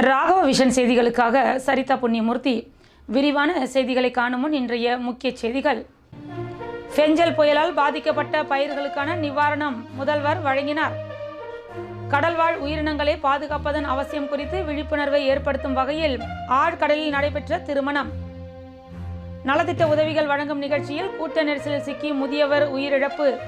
Raghava vision செய்திகளுக்காக சரிதா புண்ணியமூர்த்தி. விரிவான செய்திகளை காணும் முன் இன்றைய முக்கிய செய்திகள். ஃபெஞ்சல் புயலால் பாதிக்கப்பட்ட பயிர்களுக்கான நிவாரணம் முதல்வர் வழங்கினார். கடல்வாழ் உயிரினங்களை பாதுகாப்பதன் அவசியம் குறித்து விழிப்புணர்வை ஏற்படுத்தும் வகையில் ஆழ்கடலில் நடைபெற்ற திருமணம். நலத்திட்ட உதவிகள் வழங்கும் நிகழ்ச்சியில் கூட்ட நெரிசலில் சிக்கி முதியவர் உயிரிழப்பு.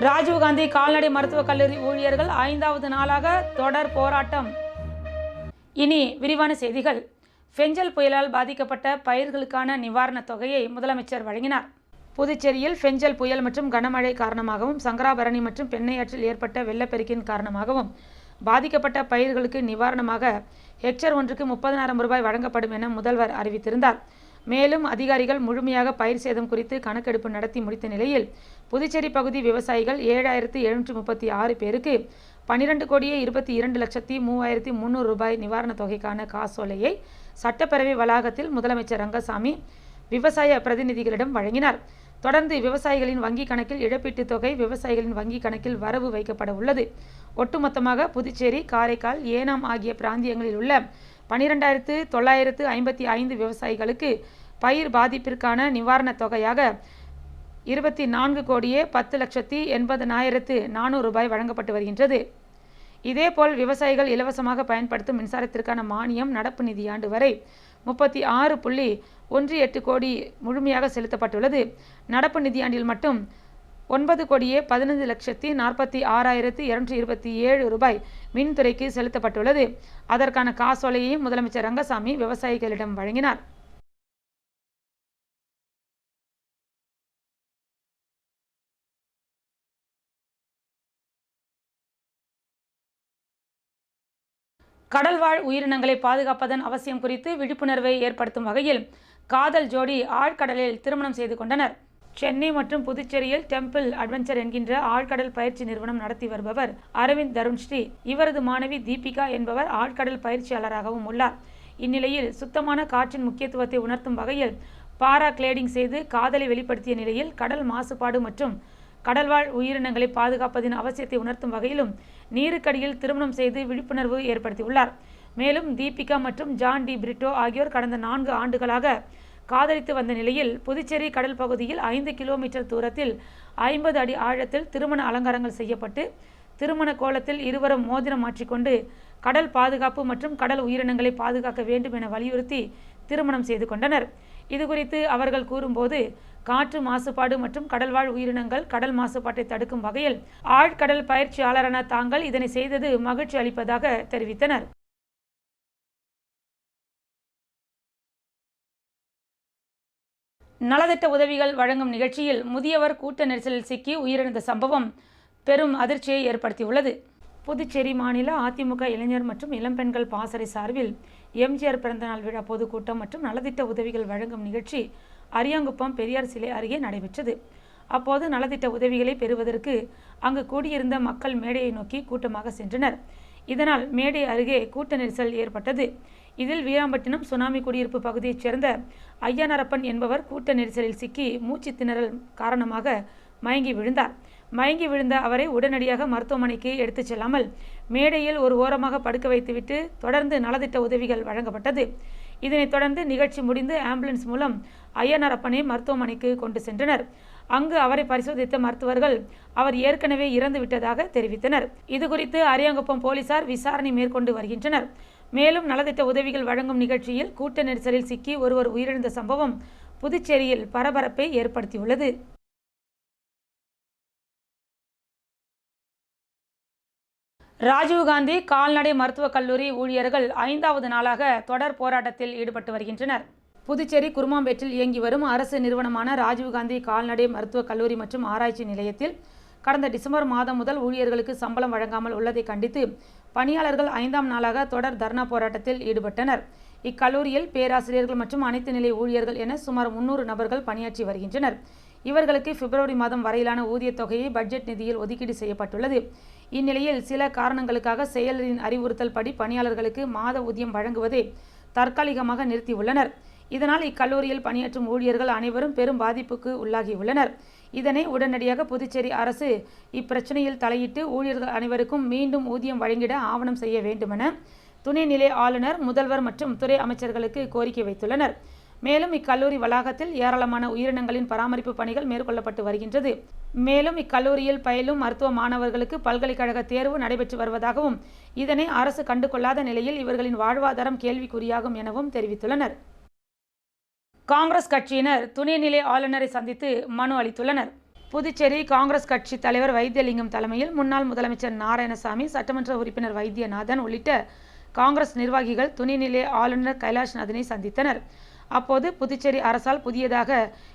ராஜீவ்காந்தி கால்நடை மருத்துவக் கல்லூரி ஊழியர்கள் ஐந்தாவது நாளாக தொடர் போராட்டம். இனி விரிவான செய்திகள். ஃபெஞ்சல் புயலால் பாதிக்கப்பட்ட பயிர்களுக்கான நிவாரணத் தொகையை முதலமைச்சர் வழங்கினார். புதுச்சேரியில் ஃபெஞ்சல் புயல் மற்றும் கனமழை காரணமாகவும் சங்கராபரணி மற்றும் பெண்ணையாற்றில் ஏற்பட்ட வெள்ளப்பெருக்கின் காரணமாகவும் பாதிக்கப்பட்ட பயிர்களுக்கு நிவாரணமாக ஹெக்டர் ஒன்றுக்கு முப்பதனாயிரம் ரூபாய் வழங்கப்படும் என முதல்வர் அறிவித்திருந்தார். மேலும் அதிகாரிகள் முழுமையாக பயிர் சேதம் குறித்து கணக்கெடுப்பு நடத்தி முடித்த நிலையில் புதுச்சேரி பகுதி விவசாயிகள் ஏழாயிரத்து எழுநூற்றி முப்பத்தி ஆறு பேருக்கு பன்னிரண்டு கோடியே இருபத்தி இரண்டு லட்சத்தி மூவாயிரத்தி முந்நூறு ரூபாய் நிவாரணத் தொகைக்கான காசோலையை சட்டப்பேரவை வளாகத்தில் முதலமைச்சர் ரங்கசாமி விவசாய பிரதிநிதிகளிடம் வழங்கினார். தொடர்ந்து விவசாயிகளின் வங்கிக் கணக்கில் இழப்பீட்டுத் தொகை விவசாயிகளின் வங்கிக் கணக்கில் வரவு வைக்கப்பட உள்ளது. ஒட்டுமொத்தமாக புதுச்சேரி காரைக்கால் ஏனாம் ஆகிய பிராந்தியங்களில் உள்ள பனிரெண்டாயிரத்து தொள்ளாயிரத்து ஐம்பத்தி ஐந்து விவசாயிகளுக்கு பயிர் பாதிப்பிற்கான நிவாரணத் தொகையாக இருபத்தி நான்கு கோடியே பத்து லட்சத்தி எண்பதனாயிரத்து நானூறு ரூபாய் வழங்கப்பட்டு வருகின்றது. இதேபோல் விவசாயிகள் இலவசமாக பயன்படுத்தும் மின்சாரத்திற்கான மானியம் நடப்பு நிதியாண்டு வரை முப்பத்தி ஆறு புள்ளி ஒன்று எட்டு கோடி முழுமையாக செலுத்தப்பட்டுள்ளது. நடப்பு நிதியாண்டில் மட்டும் ஒன்பது கோடியே பதினைந்து லட்சத்தி நாற்பத்தி ஆறாயிரத்தி இருநூற்றி இருபத்தி ஏழு ரூபாய் மின்துறைக்கு செலுத்தப்பட்டுள்ளது. அதற்கான காசோலையையும் முதலமைச்சர் ரங்கசாமி விவசாயிகளிடம் வழங்கினார். கடல்வாழ் உயிரினங்களை பாதுகாப்பதன் அவசியம் குறித்து விழிப்புணர்வை ஏற்படுத்தும் வகையில் காதல் ஜோடி ஆழ்கடலில் திருமணம் செய்து கொண்டனர். சென்னை மற்றும் புதுச்சேரியில் டெம்பிள் அட்வென்ச்சர் என்கின்ற ஆழ்கடல் பயிற்சி நிறுவனம் நடத்தி வருபவர் அரவிந்த் தருண்ஸ்ரீ. இவரது மாணவி தீபிகா என்பவர் ஆழ்கடல் பயிற்சியாளராகவும் உள்ளார். இந்நிலையில் சுத்தமான காற்றின் முக்கியத்துவத்தை உணர்த்தும் வகையில் பாரா கிளேடிங் செய்து காதலை வெளிப்படுத்திய நிலையில் கடல் மாசுபாடு மற்றும் கடல்வாழ் உயிரினங்களை பாதுகாப்பதின் அவசியத்தை உணர்த்தும் வகையிலும் நீருக்கடியில் திருமணம் செய்து விழிப்புணர்வு ஏற்படுத்தியுள்ளார். மேலும் தீபிகா மற்றும் ஜான் டி பிரிட்டோ ஆகியோர் கடந்த நான்கு ஆண்டுகளாக காதலித்து வந்த நிலையில் புதுச்சேரி கடல் பகுதியில் ஐந்து கிலோமீட்டர் தூரத்தில் ஐம்பது அடி ஆழத்தில் திருமண அலங்காரங்கள் செய்யப்பட்டு திருமண கோலத்தில் இருவரும் மோதிரம் மாற்றிக்கொண்டு கடல் பாதுகாப்பு மற்றும் கடல் உயிரினங்களை பாதுகாக்க வேண்டும் என வலியுறுத்தி திருமணம் செய்து கொண்டனர். இதுகுறித்து அவர்கள் கூறும்போது காற்று மாசுபாடு மற்றும் கடல்வாழ் உயிரினங்கள் கடல் மாசுபாட்டை தடுக்கும் வகையில் ஆழ்கடல் பயிற்சியாளரான தாங்கள் இதனை செய்தது மகிழ்ச்சி அளிப்பதாக தெரிவித்தனர். நலத்திட்ட உதவிகள் வழங்கும் நிகழ்ச்சியில் முதியவர் கூட்ட நெரிசலில் சிக்கி உயிரிழந்த சம்பவம் பெரும் அதிர்ச்சியை ஏற்படுத்தியுள்ளது. புதுச்சேரி மாநில அதிமுக இளைஞர் மற்றும் இளம்பெண்கள் பாசறை சார்பில் எம்ஜிஆர் பிறந்தநாள் விழா பொதுக்கூட்டம் மற்றும் நலத்திட்ட உதவிகள் வழங்கும் நிகழ்ச்சி அரியாங்குப்பம் பெரியார் சிலை அருகே நடைபெற்றது. அப்போது நலத்திட்ட உதவிகளை பெறுவதற்கு அங்கு கூடியிருந்த மக்கள் மேடையை நோக்கி கூட்டமாக சென்றனர். இதனால் மேடை அருகே கூட்ட நெரிசல் ஏற்பட்டது. இதில் வீராம்பட்டினம் சுனாமி குடியிருப்பு பகுதியைச் சேர்ந்த ஐயானரப்பன் என்பவர் கூட்ட நெரிசலில் சிக்கி மூச்சு திணறல் காரணமாக மயங்கி விழுந்தார். மயங்கி விழுந்த அவரை உடனடியாக மருத்துவமனைக்கு எடுத்துச் செல்லாமல் மேடையில் ஒரு ஓரமாக படுக்க வைத்துவிட்டு தொடர்ந்து நலத்திட்ட உதவிகள் வழங்கப்பட்டது. இதனைத் தொடர்ந்து நிகழ்ச்சி முடிந்து ஆம்புலன்ஸ் மூலம் ஐயனரப்பனை மருத்துவமனைக்கு கொண்டு சென்றனர். அங்கு அவரை பரிசோதித்த மருத்துவர்கள் அவர் ஏற்கனவே இறந்து விட்டதாக தெரிவித்தனர். இதுகுறித்து அரியாங்குப்பம் போலீசார் விசாரணை மேற்கொண்டு வருகின்றனர். மேலும் நலத்திட்ட உதவிகள் வழங்கும் நிகழ்ச்சியில் கூட்ட நெரிசலில் சிக்கி ஒருவர் உயிரிழந்த சம்பவம் புதுச்சேரியில் பரபரப்பை ஏற்படுத்தியுள்ளது. ராஜீவ்காந்தி கால்நடை மருத்துவக் கல்லூரி ஊழியர்கள் ஐந்தாவது நாளாக தொடர் போராட்டத்தில் ஈடுபட்டு வருகின்றனர். புதுச்சேரி குருமாம்பேட்டில் இயங்கி வரும் அரசு நிறுவனமான ராஜீவ்காந்தி கால்நடை மருத்துவக் கல்லூரி மற்றும் ஆராய்ச்சி நிலையத்தில் கடந்த டிசம்பர் மாதம் முதல் ஊழியர்களுக்கு சம்பளம் வழங்காமல் உள்ளதை கண்டித்து பணியாளர்கள் ஐந்தாம் நாளாக தொடர் தர்ணா போராட்டத்தில் ஈடுபட்டனர். இக்கல்லூரியில் பேராசிரியர்கள் மற்றும் அனைத்து நிலை ஊழியர்கள் என சுமார் முன்னூறு நபர்கள் பணியாற்றி வருகின்றனர். இவர்களுக்கு பிப்ரவரி மாதம் வரையிலான ஊதியத் தொகையை பட்ஜெட் நிதியில் ஒதுக்கீடு செய்யப்பட்டுள்ளது. இந்நிலையில் சில காரணங்களுக்காக செயலரின் அறிவுறுத்தல் படி பணியாளர்களுக்கு மாத ஊதியம் வழங்குவதை தற்காலிகமாக நிறுத்தியுள்ளனர். இதனால் இக்கல்லூரியில் பணியாற்றும் ஊழியர்கள் அனைவரும் பெரும் பாதிப்புக்கு உள்ளாகியுள்ளனர். இதனை உடனடியாக புதுச்சேரி அரசு இப்பிரச்சனையில் தலையிட்டு ஊழியர்கள் அனைவருக்கும் மீண்டும் ஊதியம் வழங்கிட ஆவணம் செய்ய வேண்டுமென துணைநிலை ஆளுநர் முதல்வர் மற்றும் துறை அமைச்சர்களுக்கு கோரிக்கை வைத்துள்ளனர். மேலும் இக்கல்லூரி வளாகத்தில் ஏராளமான உயிரினங்களின் பராமரிப்பு பணிகள் மேற்கொள்ளப்பட்டு வருகின்றது. மேலும் இக்கல்லூரியில் பயிலும் மருத்துவ மாணவர்களுக்கு பல்கலைக்கழக தேர்வு நடைபெற்று வருவதாகவும் இதனை அரசு கண்டுகொள்ளாத நிலையில் இவர்களின் வாழ்வாதாரம் கேள்விக்குறியாகும் எனவும் தெரிவித்துள்ளனர். காங்கிரஸ் கட்சியினர் துணைநிலை ஆளுநரை சந்தித்து மனு அளித்துள்ளனர். புதுச்சேரி காங்கிரஸ் கட்சி தலைவர் வைத்தியலிங்கம் தலைமையில் முன்னாள் முதலமைச்சர் நாராயணசாமி சட்டமன்ற உறுப்பினர் வைத்தியநாதன் உள்ளிட்ட காங்கிரஸ் நிர்வாகிகள் துணைநிலை ஆளுநர் கைலாஷ்நாதனை சந்தித்தனர். அப்போது புதுச்சேரி அரசால் புதியதாக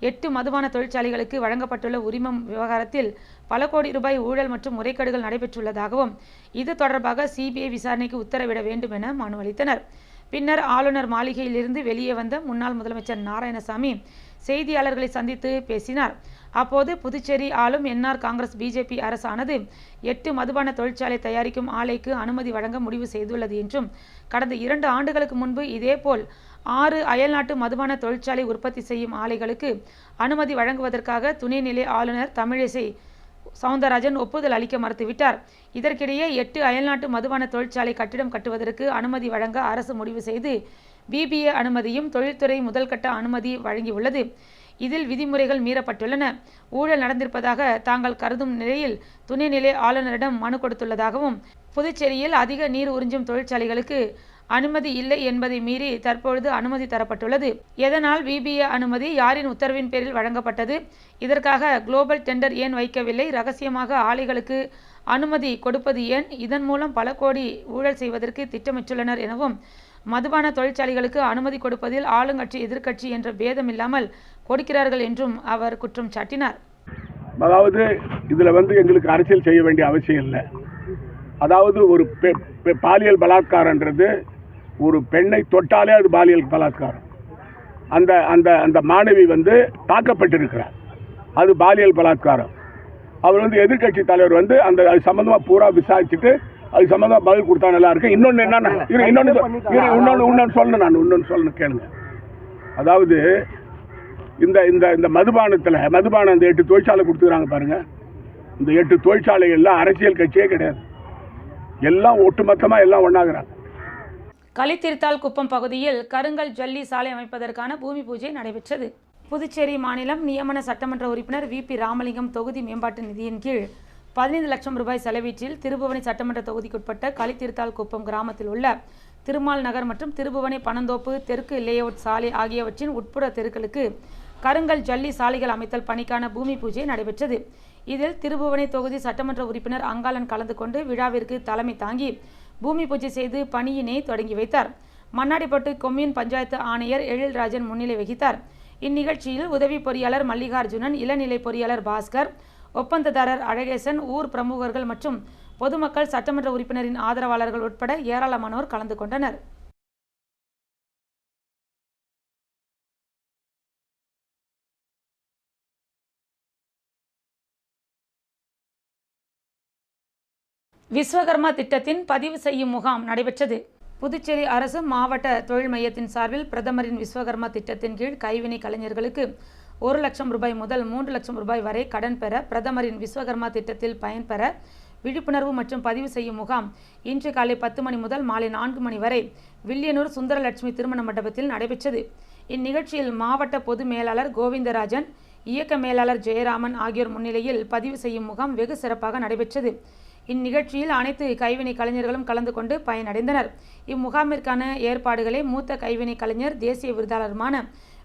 எட்டு மதுபான தொழிற்சாலைகளுக்கு வழங்கப்பட்டுள்ள உரிமம் விவகாரத்தில் பல கோடி ரூபாய் ஊழல் மற்றும் முறைகேடுகள் நடைபெற்றுள்ளதாகவும் இது தொடர்பாக சிபிஐ விசாரணைக்கு உத்தரவிட வேண்டும் என மனு அளித்தனர். பின்னர் ஆளுநர் மாளிகையிலிருந்து வெளியே வந்த முன்னாள் முதலமைச்சர் நாராயணசாமி செய்தியாளர்களை சந்தித்து பேசினார். அப்போது புதுச்சேரி ஆளும் என்ஆர் காங்கிரஸ் பிஜேபி அரசானது எட்டு மதுபான தொழிற்சாலை தயாரிக்கும் ஆலைக்கு அனுமதி வழங்க முடிவு செய்துள்ளது என்றும் கடந்த இரண்டு ஆண்டுகளுக்கு முன்பு இதேபோல் ஆறு அயல்நாட்டு மதுபான தொழிற்சாலை உற்பத்தி செய்யும் ஆலைகளுக்கு அனுமதி வழங்குவதற்காக துணைநிலை ஆளுநர் தமிழிசை சவுந்தரராஜன் ஒப்புதல் அளிக்க மறுத்துவிட்டார். இதற்கிடையே எட்டு அயல்நாட்டு மதுபான தொழிற்சாலை கட்டிடம் கட்டுவதற்கு அனுமதி வழங்க அரசு முடிவு செய்து பிபிஏ அனுமதியும் தொழில்துறை முதல்கட்ட அனுமதி வழங்கியுள்ளது. இதில் விதிமுறைகள் மீறப்பட்டுள்ளன. ஊழல் நடந்திருப்பதாக தாங்கள் கருதும் நிலையில் துணைநிலை ஆளுநரிடம் மனு கொடுத்துள்ளதாகவும் புதுச்சேரியில் அதிக நீர் உறிஞ்சும் தொழிற்சாலைகளுக்கு அனுமதி இல்லை என்பதை மீறி தற்பொழுது அனுமதி தரப்பட்டுள்ளது. எதனால் விபிஏ அனுமதி யாரின் உத்தரவின் பேரில் வழங்கப்பட்டது? இதற்காக குளோபல் டெண்டர் ஏன் வைக்கவில்லை? ரகசியமாக ஆலைகளுக்கு அனுமதி கொடுப்பது ஏன்? இதன் மூலம் பல கோடி ஊழல் செய்வதற்கு திட்டமிட்டுள்ளனர் எனவும் மதுபான தொழிற்சாலைகளுக்கு அனுமதி கொடுப்பதில் ஆளுங்கட்சி எதிர்க்கட்சி என்ற பேதம் இல்லாமல் கொடுக்கிறார்கள் என்றும் அவர் குற்றம் சாட்டினார். அதாவது இதில் வந்து எங்களுக்கு அரசியல் செய்ய வேண்டிய அவசியம் இல்லை. அதாவது ஒரு பாலியல் பலாத்காரன்றது ஒரு பெண்ணை தொட்டாலே அது பாலியல் பலாத்காரம். அந்த அந்த அந்த மாணவி வந்து தாக்கப்பட்டிருக்கிறார். அது பாலியல் பலாத்காரம். அவர் வந்து எதிர்க்கட்சி தலைவர் வந்து அந்த அது சம்பந்தமா பூரா விசாரிச்சுட்டு அது சம்பந்தமா பதில் கொடுத்தா நல்லா இருக்கு இன்னொன்று என்னன்னா இன்னொன்று இன்னொன்று இன்னொன்று சொல்லணும் நான் இன்னொன்று சொல்லணும் கேளுங்க. அதாவது இந்த இந்த இந்த மதுபானத்தில் மதுபானம் இந்த எட்டு தொழிற்சாலை கொடுத்துக்கிறாங்க பாருங்க. இந்த எட்டு தொழிற்சாலைகள்ல அரசியல் கட்சியே கிடையாது. எல்லாம் ஒட்டுமொத்தமாக எல்லாம் ஒன்றாகிறாங்க கலித்திருத்தால் குப்பம் பகுதியில் கருங்கல் ஜல்லி சாலை அமைப்பதற்கான பூமி பூஜை நடைபெற்றது. புதுச்சேரி மாநிலம் நியமன சட்டமன்ற உறுப்பினர் வி. பி. ராமலிங்கம் தொகுதி மேம்பாட்டு நிதியின் கீழ் பதினைந்து லட்சம் ரூபாய் செலவீட்டில் திருபுவனை சட்டமன்ற தொகுதிக்குட்பட்ட கலித்திருத்தால் குப்பம் கிராமத்தில் உள்ள திருமால் நகர் மற்றும் திருபுவனை பனந்தோப்பு தெற்கு லேஅவுட் சாலை ஆகியவற்றின் உட்புற தெருக்களுக்கு கருங்கல் ஜல்லி சாலைகள் அமைத்தல் பணிக்கான பூமி பூஜை நடைபெற்றது. இதில் திருபுவனை தொகுதி சட்டமன்ற உறுப்பினர் அங்காளன் கலந்து கொண்டு விழாவிற்கு தலைமை தாங்கி பூமி பூஜை செய்து பணியினை தொடங்கி வைத்தார். மண்ணாடிப்பட்டு கொம்யூன் பஞ்சாயத்து ஆணையர் எழில்ராஜன் முன்னிலை வகித்தார். இந்நிகழ்ச்சியில் உதவி பொறியாளர் மல்லிகார்ஜுனன் இளநிலை பொறியாளர் பாஸ்கர் ஒப்பந்ததாரர் அழகேசன் ஊர் பிரமுகர்கள் மற்றும் பொதுமக்கள் சட்டமன்ற உறுப்பினரின் ஆதரவாளர்கள் உட்பட ஏராளமானோர் கலந்து கொண்டனர். விஸ்வகர்மா திட்டத்தின் பதிவு செய்யும் முகாம் நடைபெற்றது. புதுச்சேரி அரசு மாவட்ட தொழில் மையத்தின் சார்பில் பிரதமரின் விஸ்வகர்மா திட்டத்தின் கீழ் கைவினை கலைஞர்களுக்கு ஒரு லட்சம் ரூபாய் முதல் மூன்று லட்சம் ரூபாய் வரை கடன் பெற பிரதமரின் விஸ்வகர்மா திட்டத்தில் பயன்பெற விழிப்புணர்வு மற்றும் பதிவு செய்யும் முகாம் இன்று காலை பத்து மணி முதல் மாலை நான்கு மணி வரை வில்லியனூர் சுந்தரலட்சுமி திருமண மண்டபத்தில் நடைபெற்றது. இந்நிகழ்ச்சியில் மாவட்ட பொது மேலாளர் கோவிந்தராஜன் இயக்க மேலாளர் ஜெயராமன் ஆகியோர் முன்னிலையில் பதிவு செய்யும் முகாம் வெகு சிறப்பாக நடைபெற்றது. இந்நிகழ்ச்சியில் அனைத்து கைவினை கலைஞர்களும் கலந்து கொண்டு பயனடைந்தனர். இம்முகாமிற்கான ஏற்பாடுகளை மூத்த கைவினை கலைஞர் தேசிய விருதாளருமான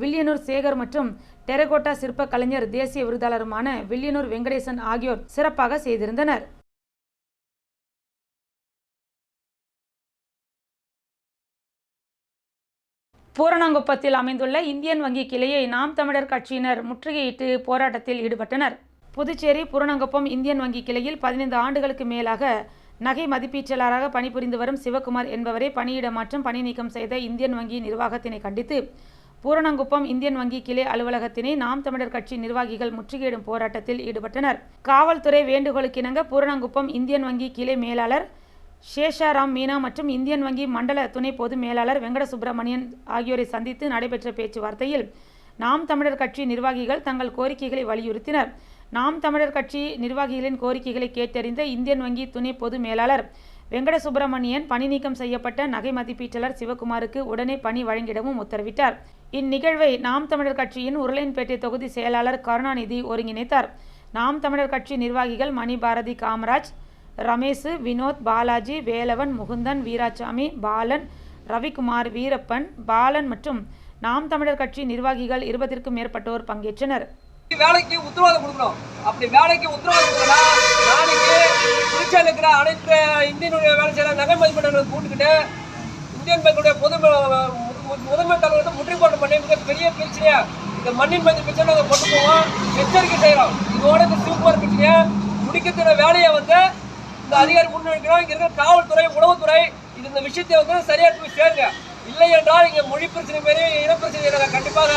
வில்லியனூர் சேகர் மற்றும் டெரகோட்டா சிற்ப கலைஞர் தேசிய விருதாளருமான வில்லியனூர் வெங்கடேசன் ஆகியோர் சிறப்பாக செய்திருந்தனர். பூரணாங்குப்பத்தில் அமைந்துள்ள இந்தியன் வங்கி கிளையை நாம் தமிழர் கட்சியினர் முற்றுகையிட்டு போராட்டத்தில் ஈடுபட்டனர். புதுச்சேரி புறநங்கப்பம் இந்தியன் வங்கி கிளையில் பதினைந்து ஆண்டுகளுக்கு மேலாக நகை மதிப்பீட்டாளராக பணிபுரிந்து வரும் சிவகுமார் என்பவரை பணியிட மாற்றம் பணி நீக்கம் செய்த இந்தியன் வங்கி நிர்வாகத்தினை கண்டித்து பூரணங்குப்பம் இந்தியன் வங்கி கிளை அலுவலகத்தினை நாம் தமிழர் கட்சி நிர்வாகிகள் முற்றுகையிடும் போராட்டத்தில் ஈடுபட்டனர். காவல்துறை வேண்டுகோளுக்கிணங்க பூரணங்குப்பம் இந்தியன் வங்கி கிளை மேலாளர் சேஷாராம் மீனா மற்றும் இந்தியன் வங்கி மண்டல துணை பொது மேலாளர் வெங்கட சுப்பிரமணியன் ஆகியோரை சந்தித்து நடைபெற்ற பேச்சுவார்த்தையில் நாம் தமிழர் கட்சி நிர்வாகிகள் தங்கள் கோரிக்கைகளை வலியுறுத்தினர். நாம் தமிழர் கட்சி நிர்வாகிகளின் கோரிக்கைகளை கேட்டறிந்த இந்தியன் வங்கி துணை பொது மேலாளர் வெங்கட சுப்பிரமணியன் பணி நீக்கம் செய்யப்பட்ட நகை மதிப்பீட்டாளர் சிவகுமாருக்கு உடனே பணி வழங்கிடவும் உத்தரவிட்டார். இந்நிகழ்வை நாம் தமிழர் கட்சியின் உருளையன்பேட்டை தொகுதி செயலாளர் கருணாநிதி ஒருங்கிணைத்தார். நாம் தமிழர் கட்சி நிர்வாகிகள் மணிபாரதி காமராஜ் ரமேஷ் வினோத் பாலாஜி வேலவன் முகுந்தன் வீராசாமி பாலன் ரவிக்குமார் வீரப்பன் பாலன் மற்றும் நாம் தமிழர் கட்சி நிர்வாகிகள் இருபதிற்கும் மேற்பட்டோர் பங்கேற்றனர். வேலைக்கு உத்தரவாதம் கொடுக்கணும். அப்படி வேலைக்கு உத்தரவாதம் கொடுக்கணும்னா நாளைக்கு திருச்சியில் இருக்கிற அனைத்து இந்தியனுடைய வேலை செய்கிற நகை மதிப்பீடுகளை கூட்டுக்கிட்டு இந்தியன் பேங்குடைய பொது முதன்மை தலைவர்கிட்ட முற்றுகோட்டு பண்ணி மிகப்பெரிய பிரச்சனையா இந்த மண்ணின் மதிப்பு பிரச்சனை நாங்கள் கொண்டு போவோம். எச்சரிக்கை செய்கிறோம் இதோட இந்த சிவகுமார் பிரச்சனையை முடிக்கத்தின வேலையை வந்து இந்த அதிகாரி முன்னெடுக்கிறோம் இங்கே இருக்கிற காவல்துறை உளவுத்துறை இது இந்த விஷயத்தை வந்து சரியாக போய் சேருங்க. இல்லை என்றால் இங்கே மொழி பிரச்சனை மாரி இனப்பிரச்சனை நாங்கள் கண்டிப்பாக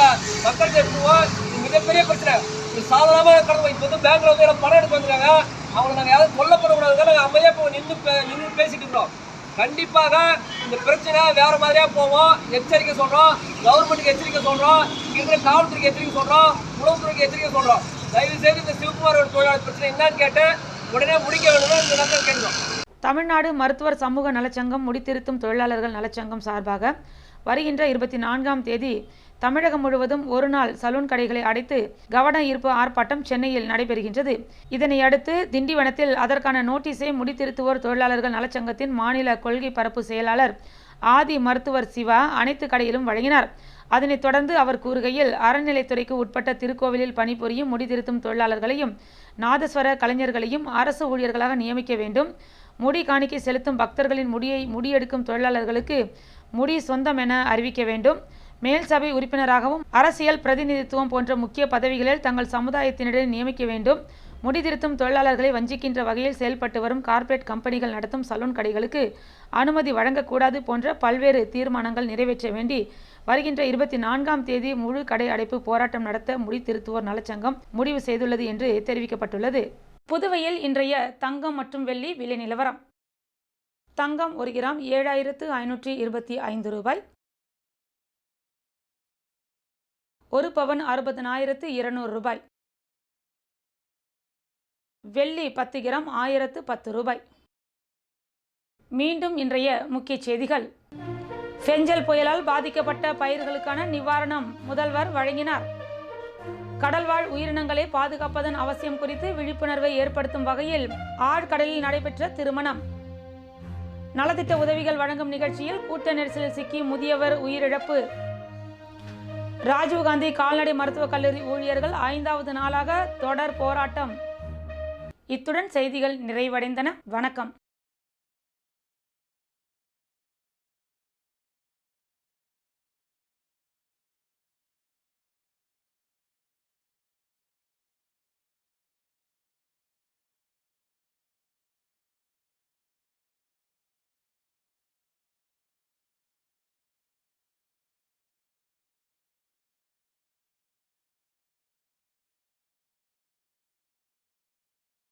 மக்கள் சேர்த்துவோம் மிகப்பெரிய பிரச்சனை. இது சாதாரணமாக கடந்து இப்போ வந்து பேங்க்ல வந்து எல்லாம் பணம் எடுத்து வந்துருக்காங்க. அவங்களை நாங்கள் யாரும் கொல்லப்படக்கூடாது நாங்கள் அமைதியாக இப்போ நின்று பே- நின்று பேசிட்டு இருக்கிறோம். கண்டிப்பாக இந்த பிரச்சனை வேற மாதிரியா போவோம் எச்சரிக்கை சொல்றோம். கவர்மெண்ட்டுக்கு எச்சரிக்கை சொல்றோம். இங்க இருக்கிற காவல்துறைக்கு எச்சரிக்கை சொல்றோம். உளவுத்துறைக்கு எச்சரிக்கை சொல்றோம். தயவு செய்து இந்த சிவகுமாரோட தொழிலாளர் பிரச்சனை என்னன்னு கேட்டு உடனே முடிக்க வேண்டும் இந்த நேரத்தில் கேட்கிறோம் தமிழ்நாடு மருத்துவர் சமூக நலச்சங்கம் முடித்திருத்தும் தொழிலாளர்கள் நலச்சங்கம் சார்பாக வருகின்ற இருபத்தி நான்காம் தேதி தமிழகம் முழுவதும் ஒரு நாள் சலூன் கடைகளை அடைத்து கவன ஈர்ப்பு ஆர்ப்பாட்டம் சென்னையில் நடைபெறுகின்றது. இதனை அடுத்து திண்டிவனத்தில் அதற்கான நோட்டீஸை முடித்திருத்துவோர் தொழிலாளர்கள் நலச்சங்கத்தின் மாநில கொள்கை பரப்பு செயலாளர் ஆதி மருத்துவர் சிவா அனைத்து கடையிலும் வழங்கினார். அதனைத் தொடர்ந்து அவர் கூறுகையில் அறநிலைத்துறைக்கு உட்பட்ட திருக்கோவிலில் பணிபுரியும் முடிதிருத்தும் தொழிலாளர்களையும் நாதஸ்வர கலைஞர்களையும் அரசு ஊழியர்களாக நியமிக்க வேண்டும். முடி காணிக்கை செலுத்தும் பக்தர்களின் முடியை முடியெடுக்கும் தொழிலாளர்களுக்கு முடி சொந்தம் என அறிவிக்க வேண்டும். மேல் சபை உறுப்பினராகவும் அரசியல் பிரதிநிதித்துவம் போன்ற முக்கிய பதவிகளில் தங்கள் சமுதாயத்தினரை நியமிக்க வேண்டும். முடிதிருத்தும் தொழிலாளர்களை வஞ்சிக்கின்ற வகையில் செயல்பட்டு வரும் கார்ப்பரேட் கம்பெனிகள் நடத்தும் சலூன் கடைகளுக்கு அனுமதி வழங்கக்கூடாது போன்ற பல்வேறு தீர்மானங்கள் நிறைவேற்ற வேண்டி வருகின்ற இருபத்தி நான்காம் தேதி முழு கடை அடைப்பு போராட்டம் நடத்த முடித்திருத்துவோர் நலச்சங்கம் முடிவு செய்துள்ளது என்று தெரிவிக்கப்பட்டுள்ளது. புதுவையில் இன்றைய தங்கம் மற்றும் வெள்ளி விலை நிலவரம். தங்கம் ஒரு கிராம் ஏழாயிரத்து ஐநூற்றி இருபத்தி ஐந்து ரூபாய். ஒரு பவன் அறுபதனாயிரத்து இருநூறு ரூபாய். வெள்ளி பத்து கிராம் ஆயிரத்து பத்து ரூபாய். மீண்டும் இன்றைய முக்கிய செய்திகள். ஃபெஞ்சல் புயலால் பாதிக்கப்பட்ட பயிர்களுக்கான நிவாரணம் முதல்வர் வழங்கினார். கடல்வாழ் உயிரினங்களை பாதுகாப்பதன் அவசியம் குறித்து விழிப்புணர்வை ஏற்படுத்தும் வகையில் ஆழ்கடலில் நடைபெற்ற திருமணம். நலத்திட்ட உதவிகள் வழங்கும் நிகழ்ச்சியில் கூட்ட நெரிசலில் சிக்கி முதியவர் உயிரிழப்பு. ராஜீவ்காந்தி கால்நடை மருத்துவக் கல்லூரி ஊழியர்கள் ஐந்தாவது நாளாக தொடர் போராட்டம். இத்துடன் செய்திகள் நிறைவடைந்தன. வணக்கம்.